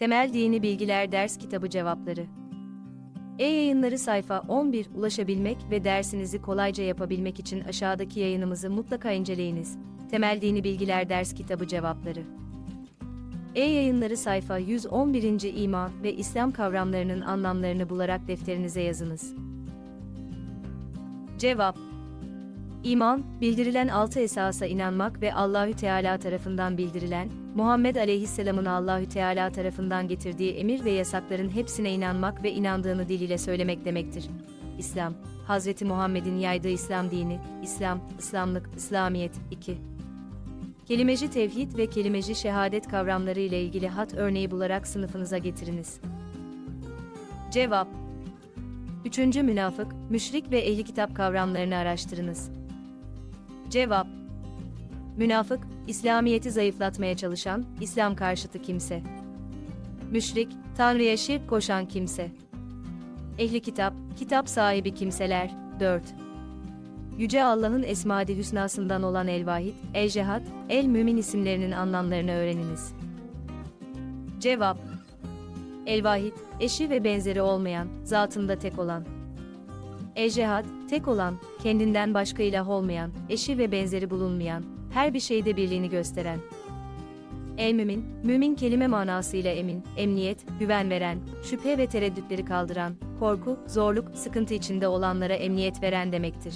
Temel Dini Bilgiler Ders Kitabı Cevapları E-yayınları sayfa 11 ulaşabilmek ve dersinizi kolayca yapabilmek için aşağıdaki yayınımızı mutlaka inceleyiniz. Temel Dini Bilgiler Ders Kitabı Cevapları E-yayınları sayfa 111. İman ve İslam kavramlarının anlamlarını bularak defterinize yazınız. Cevap İman, bildirilen altı esasa inanmak ve Allahü Teala tarafından bildirilen, Muhammed Aleyhisselam'ın Allahü Teala tarafından getirdiği emir ve yasakların hepsine inanmak ve inandığını diliyle söylemek demektir. İslam, Hazreti Muhammed'in yaydığı İslam dini, İslam, İslamlık, İslamiyet 2. Kelimeci tevhid ve kelimeci şehadet kavramları ile ilgili hat örneği bularak sınıfınıza getiriniz. Cevap Üçüncü münafık, müşrik ve ehli kitap kavramlarını araştırınız. Cevap Münafık, İslamiyeti zayıflatmaya çalışan, İslam karşıtı kimse. Müşrik, Tanrı'ya şirk koşan kimse. Ehli kitap, kitap sahibi kimseler. 4. Yüce Allah'ın Esma-i Hüsnasından olan El-Vahid, El-Cehad, El-Mümin isimlerinin anlamlarını öğreniniz. Cevap El-Vahid, eşi ve benzeri olmayan, zatında tek olan. El-Cehad, tek olan, kendinden başka ilah olmayan, eşi ve benzeri bulunmayan, her bir şeyde birliğini gösteren. El-Mümin, mümin kelime manasıyla emin, emniyet, güven veren, şüphe ve tereddütleri kaldıran, korku, zorluk, sıkıntı içinde olanlara emniyet veren demektir.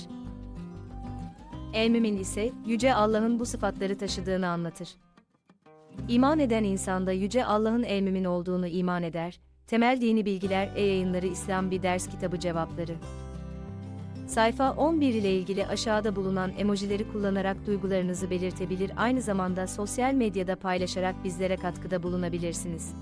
El-Mümin ise, Yüce Allah'ın bu sıfatları taşıdığını anlatır. İman eden insanda Yüce Allah'ın el-mümin olduğunu iman eder, Temel Dini Bilgiler E-Yayınları İslam Bir Ders Kitabı Cevapları Sayfa 11 ile ilgili aşağıda bulunan emojileri kullanarak duygularınızı belirtebilir aynı zamanda sosyal medyada paylaşarak bizlere katkıda bulunabilirsiniz.